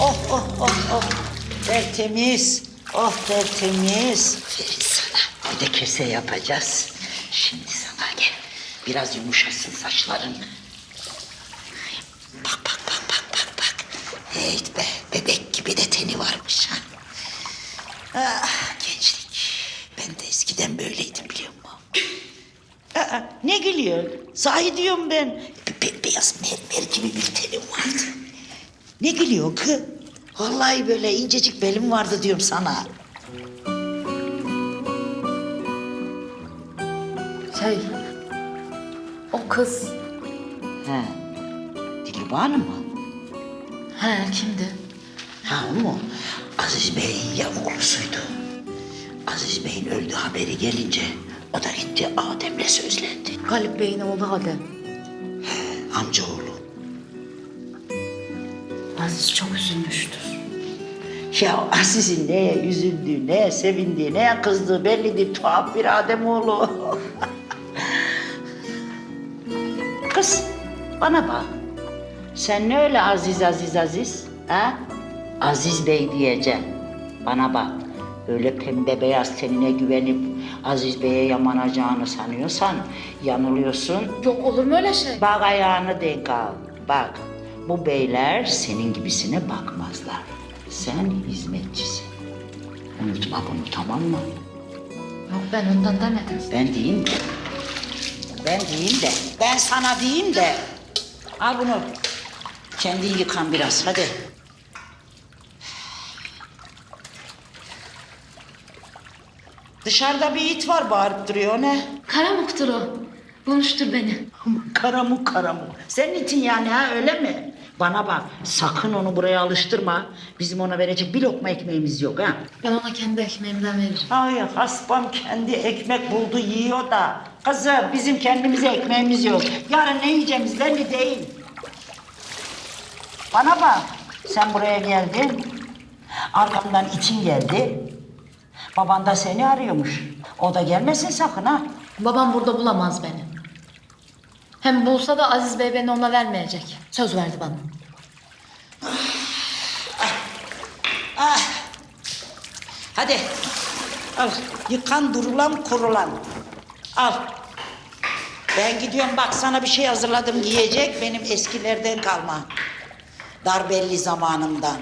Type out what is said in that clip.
Oh oh oh oh. Tertemiz. Oh tertemiz. Aferin sana. Bir de kese yapacağız. Şimdi sana gel. Biraz yumuşasın saçların. Bak bak bak bak bak bak. Hey be bebek gibi de teni varmış ha. Ah gençlik. Ben de eskiden böyleydim biliyor musun? Aa, ne gülüyorsun? Sahi diyorum ben. Be- be- beyaz mermer gibi bir. Ne gülüyorsun kız? Vallahi böyle incecik belim vardı diyorum sana. Şey, o kız. He. Dilibağ mı? He kimdi? Ha o mu? Aziz Bey'in yavuklusuydu. Aziz Bey'in öldüğü haberi gelince o da gitti Adem'le sözlendi. Galip Bey'in oğlu Adem. Amcaoğlu. Aziz çok üzülmüştür. Ya Aziz'in neye üzüldüğü, neye sevindiği, neye kızdığı bellidir. Tuhaf bir Ademoğlu. Kız bana bak. Sen ne öyle Aziz Aziz Aziz? Ha? Aziz Bey diyeceksin. Bana bak. Öyle pembe beyaz tenine güvenip Aziz Bey'e yamanacağını sanıyorsan yanılıyorsun. Yok olur mu öyle şey? Bak ayağını denk al. Bak bu beyler senin gibisine bakmazlar. Sen hizmetçisin. Unutma bunu tamam mı? Yok ben ondan demedim. Ben diyeyim de. Ben diyeyim de. Ben sana diyeyim de. Al bunu. Kendin yıkan biraz hadi. Dışarıda bir it var bağırıp duruyor ne? Karamuktur o. Bulmuştur beni. Karamuk karamuk. Senin itin yani ha öyle mi? Bana bak sakın onu buraya alıştırma. Bizim ona verecek bir lokma ekmeğimiz yok ha. Ben ona kendi ekmeğimden veririm. Ay hasbam kendi ekmek buldu yiyor da. Kızım bizim kendimize ekmeğimiz yok. Yarın ne yiyeceğimiz belli değil. Bana bak sen buraya geldin. Arkamdan için geldi. Baban da seni arıyormuş. O da gelmesin sakın ha. Babam burada bulamaz beni. Hem bulsa da Aziz Bey beni ona vermeyecek. Söz verdi bana. Hadi. Al. Yıkan durulan kurulan. Al. Ben gidiyorum bak sana bir şey hazırladım giyecek. Benim eskilerden kalma. Darbelli zamanımdan.